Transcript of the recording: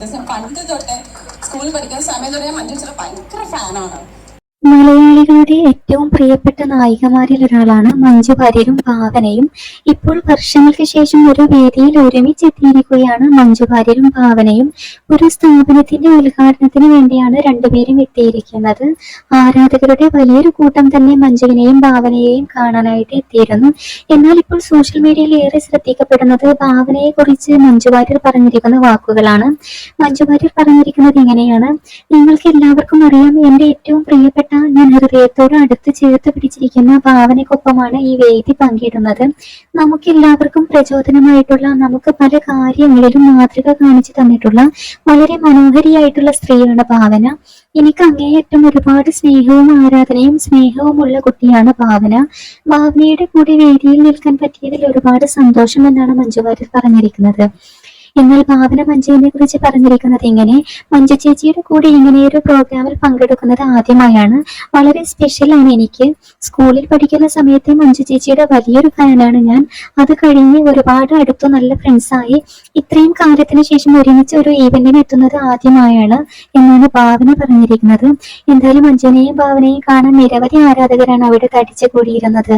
പണ്ട് തൊട്ടേ സ്കൂളിൽ പഠിക്കുന്ന സമയം തൊട്ടേ മഞ്ജു ഭയങ്കര ഫാനാണ് മലയാളികളുടെ ഏറ്റവും പ്രിയപ്പെട്ട നായികമാരിൽ ഒരാളാണ് മഞ്ജു വാര്യരും ഭാവനയും. ഇപ്പോൾ വർഷങ്ങൾക്ക് ശേഷം ഒരു വേദിയിൽ ഒരുമിച്ച് ഒരുമിച്ചെത്തിയിരിക്കുകയാണ് മഞ്ജു വാര്യരും ഭാവനയും. ഒരു സ്ഥാപനത്തിന്റെ ഉദ്ഘാടനത്തിന് വേണ്ടിയാണ് രണ്ടുപേരും എത്തിയിരിക്കുന്നത്. ആരാധകരുടെ വലിയൊരു കൂട്ടം തന്നെ മഞ്ജുവിനെയും ഭാവനയെയും കാണാനായിട്ട് എത്തിയിരുന്നു. എന്നാൽ ഇപ്പോൾ സോഷ്യൽ മീഡിയയിൽ ഏറെ ശ്രദ്ധിക്കപ്പെടുന്നത് ഭാവനയെ കുറിച്ച് മഞ്ജു വാര്യർ പറഞ്ഞിരിക്കുന്ന വാക്കുകളാണ്. മഞ്ജു വാര്യർ പറഞ്ഞിരിക്കുന്നത് ഇങ്ങനെയാണ്. നിങ്ങൾക്ക് എല്ലാവർക്കും അറിയാം എന്റെ ഏറ്റവും പ്രിയപ്പെട്ട ഞാൻ ഹൃദയത്തോട് അടുത്ത് ചേർത്ത് പിടിച്ചിരിക്കുന്ന ഭാവനയ്ക്കൊപ്പമാണ് ഈ വേദി പങ്കിടുന്നത്. നമുക്ക് എല്ലാവർക്കും പ്രചോദനമായിട്ടുള്ള നമുക്ക് പല കാര്യങ്ങളിലും മാതൃക കാണിച്ചു തന്നിട്ടുള്ള വളരെ മനോഹരിയായിട്ടുള്ള സ്ത്രീയാണ് ഭാവന. എനിക്ക് അങ്ങേയറ്റം ഒരുപാട് സ്നേഹവും ആരാധനയും സ്നേഹവുമുള്ള കുട്ടിയാണ് ഭാവന. ഭാവനയുടെ കൂടെ വേദിയിൽ നിൽക്കാൻ പറ്റിയതിൽ ഒരുപാട് സന്തോഷം എന്നാണ് മഞ്ജു പറഞ്ഞിരിക്കുന്നത്. എന്നാൽ ഭാവന മഞ്ജുവിനെ കുറിച്ച് പറഞ്ഞിരിക്കുന്നത് ഇങ്ങനെ മഞ്ജു ചേച്ചിയുടെ കൂടെ ഇങ്ങനെ ഒരു പ്രോഗ്രാമിൽ പങ്കെടുക്കുന്നത് ആദ്യമായാണ്. വളരെ സ്പെഷ്യൽ ആണ് എനിക്ക്. സ്കൂളിൽ പഠിക്കുന്ന സമയത്ത് മഞ്ജു ചേച്ചിയുടെ വലിയൊരു ഫാനാണ് ഞാൻ. അത് കഴിഞ്ഞ് ഒരുപാട് അടുത്ത് നല്ല ഫ്രണ്ട്സായി ഇത്രയും കാലത്തിന് ശേഷം ഒരുമിച്ച് ഒരു ഈവന്റിന് എത്തുന്നത് ആദ്യമായാണ് എന്നാണ് ഭാവന പറഞ്ഞിരിക്കുന്നത്. എന്തായാലും മഞ്ജുവിനെയും ഭാവനയും കാണാൻ നിരവധി ആരാധകരാണ് അവിടെ തടിച്ചു കൂടിയിരുന്നത്.